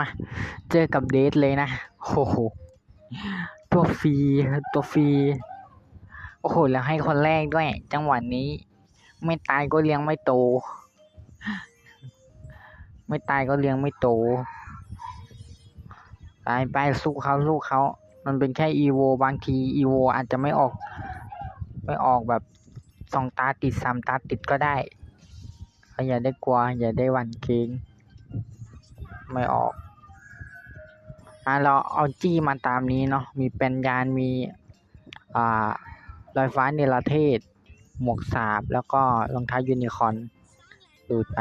มา เจอกับเดทเลยนะโอ้โหตัวฟรีตัวฟรีโอ้โหแล้วให้คนแรกด้วย จังหวะนี้ ไม่ตายก็เลี้ยงไม่โต ไม่ตายก็เลี้ยงไม่โตไปไปสู้เขาสู้เขา มันเป็นแค่อีโวบางทีอีโวอาจจะไม่ออก ไม่ออกแบบสองตาติดสามตาติดก็ได้อย่าได้กลัวอย่าได้หวั่นเกรงไม่ออก อะเราเอาจี้มาตามนี้เนาะมีเป็นยานมีอ่าลอยฟ้าเนรเทศ หมวกสาบแล้วก็รองเท้ายูนิคอนดูดไป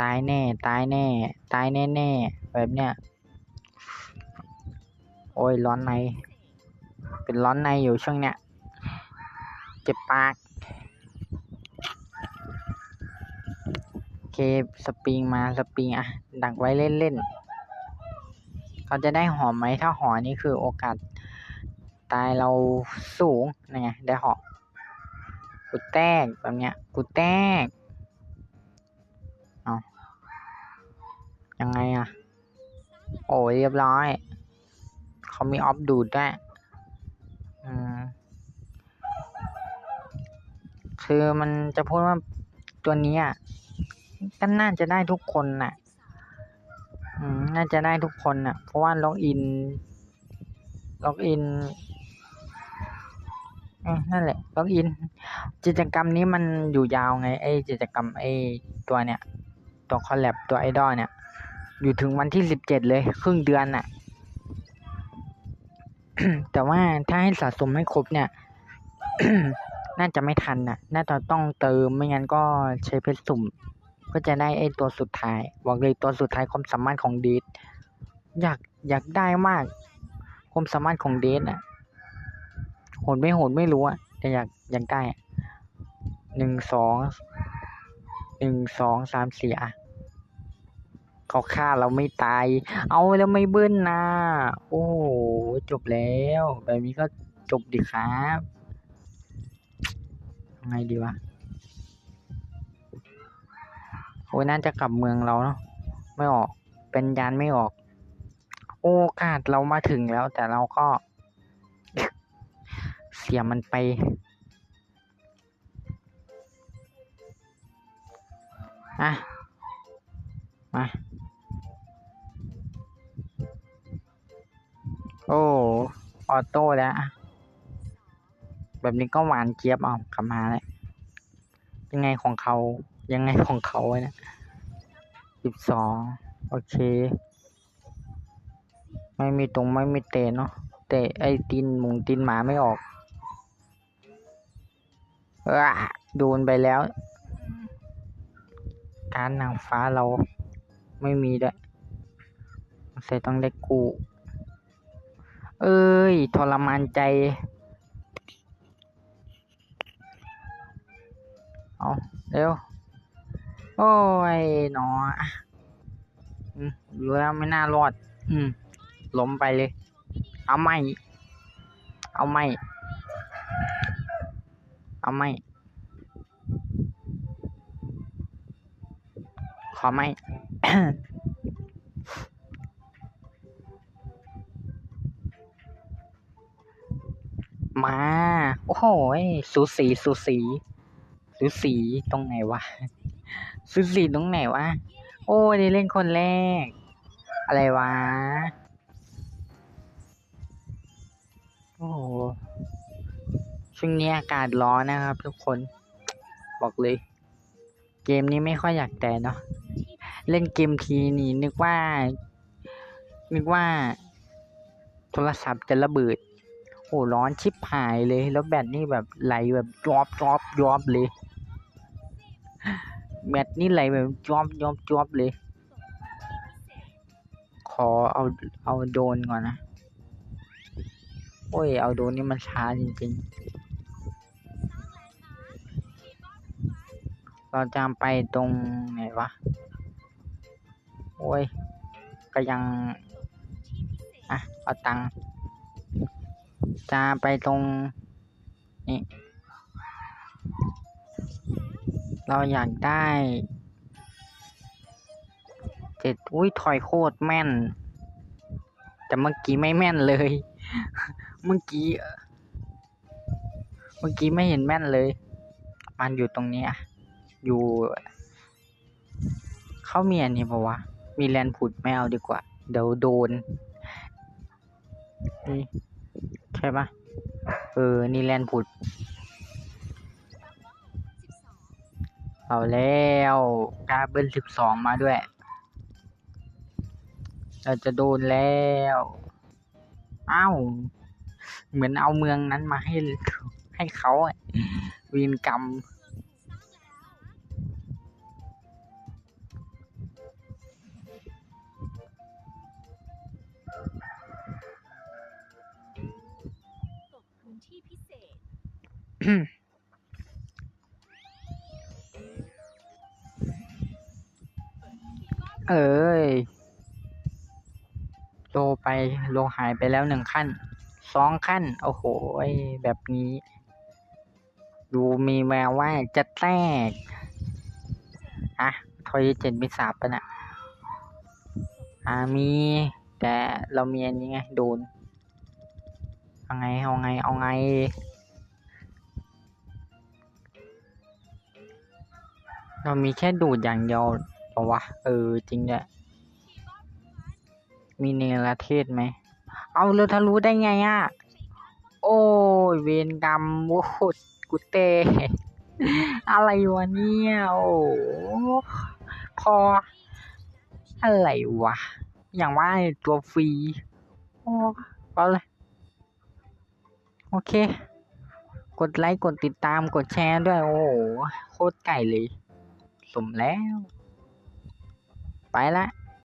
ตายแน่ ตายแน่ ตายแน่แน่แบบเนี้ยโอ้ยร้อนใน เป็นร้อนในอยู่ช่วงเนี้ย เจ็บปาก โอ เคสปริงมาสปริงอะดักไว้เล่นๆเขาจะได้หอมไหมถ้าหอนี่คือโอกาสตายเราสูงนี่ไงได้หอกูแตกแบบเนี้ยกูแตกเอายังไงอะโอ้ยเรียบร้อย เขามีออฟดูดด้วยอืมคือมันจะพูดว่าตัวนี้อะ ก็น่าจะได้ทุกคนน่ะ อืม น่าจะได้ทุกคนน่ะ เพราะว่าล็อกอิน ล็อกอินนั่นแหละล็อกอิน กิจกรรมนี้มันอยู่ยาวไง ไอ้กิจกรรมไอ้ตัวเนี้ยตัวคอลแลบตัวไอดอลเนี่ย อยู่ถึงวันที่สิบเจ็ดเลย ครึ่งเดือนน่ะ แต่ว่าถ้าให้สะสมให้ครบเนี่ย น่าจะไม่ทันน่ะ น่าจะต้องเติมไม่งั้นก็ใช้เพชรสุ่ม ก็จะได้ไอ้ตัวสุดท้ายบอกเลยตัวสุดท้ายความสามารถของเดทอยากอยากได้มาก ความสามารถของเดทอะโหดไม่โหดไม่รู้อะแต่อยากอยากได้หนึ่งสองหนึ่งสองสามสี่อะเขาฆ่าเราไม่ตาย เอาแล้วไม่เบิ้ลนะโอ้โหจบแล้ว แบบนี้ก็จบดีครับยังไงดีวะ อ้ยน่าจะกลับเมืองเราเนาะไม่ออก เป็นยานไม่ออก โอกาสเรามาถึงแล้ว แต่เราก็ เสียมันไป อะ มา โอ้ออโต้แล้วแบบนี้ก็หวานเจี๊ยบเอากลับมาแล้วยังไงของเขา ยังไงของเขาวะเนี่ยสิบสองโอเค ไม่มีตรงไม่มีเตะเนาะเตะไอ้ตีนหมุงตีนหมาไม่ออกอะโดนไปแล้ว การนางฟ้าเราไม่มีด้วยใส่ต้องได้กู เอ้ย ทรมานใจ เอาเร็ว โอ้ยหนออะอยู่แล้วไม่น่ารอด อืมล้มไปเลย เอาไม่ เอาไม่ เอาไม่ ขอไม่ มา โอ้โหสูสีสูสีสูสีตรงไหนวะ สูสีตรงไหนวะ โอ้ยได้เล่นคนแรก อะไรวะ โอ้โหช่วงนี้อากาศร้อนนะครับ ทุกคน บอกเลย เกมนี้ไม่ค่อยอยากแต่เนาะ เล่นเกมทีนี่นึกว่า นึกว่า โทรศัพท์จะระเบิดโอ้ร้อนชิบหายเลย แล้วแบตนี่แบบไหลแบบจอบจอบจอบเลย แบตนี่ไหลแบบจอบจอบจอบเลย ขอเอาเอาโดนก่อนนะ โอ้ย เอาโดนนี่มันช้าจริงๆ เราจะไปตรงไหนวะ โอ้ย ก็ยัง อะ เอาตังจะไปตรง นี่ เราอยากได้เจ็ดอุ้ยถอยโคตรแม่น แต่เมื่อกี้ไม่แม่นเลย เมื่อกี้ เมื่อกี้ไม่เห็นแม่นเลย มันอยู่ตรงนี้อะอยู่ เขามีอันนี้ปะวะ มีแลนผุดไม่เอาดีกว่า เดี๋ยวโดน นี่ ใช่ปะเออ นี่แลนผุด เอาแล้วกาเบิลสิบสองมาด้วย เราจะโดนแล้วอ้าวเหมือนเอาเมืองนั้นมาให้ให้เขาอะวีนกรรมกบ เอ้ยโลไปโลหายไปแล้วหนึ่งขั้นสองขั้น โอ้โหแบบนี้ ดูมีแววว่าจะแตกอะทอยเจ็ดมีสาบปะนะอ่ามี แต่เรามีอันนี้ไงโดนเอาไงเอาไงเอาไงเรามีแค่ดูดอย่างเดียว ปล่าวะ เออ จริงเนี่ยมีเนรเทศไหม เอาแล้วทะลุได้ไงอะโอ้ย เวรกรรมโอ้กูเต อะไรวะเนี่ย โอ้พอ อะไรวะ อย่างว่าไอ้ตัวฟรี โอ้เอาเลย โอเค กดไลค์ กดติดตาม กดแชร์ด้วย โอ้โห โคตรไก่เลย สมแล้ว ไปละ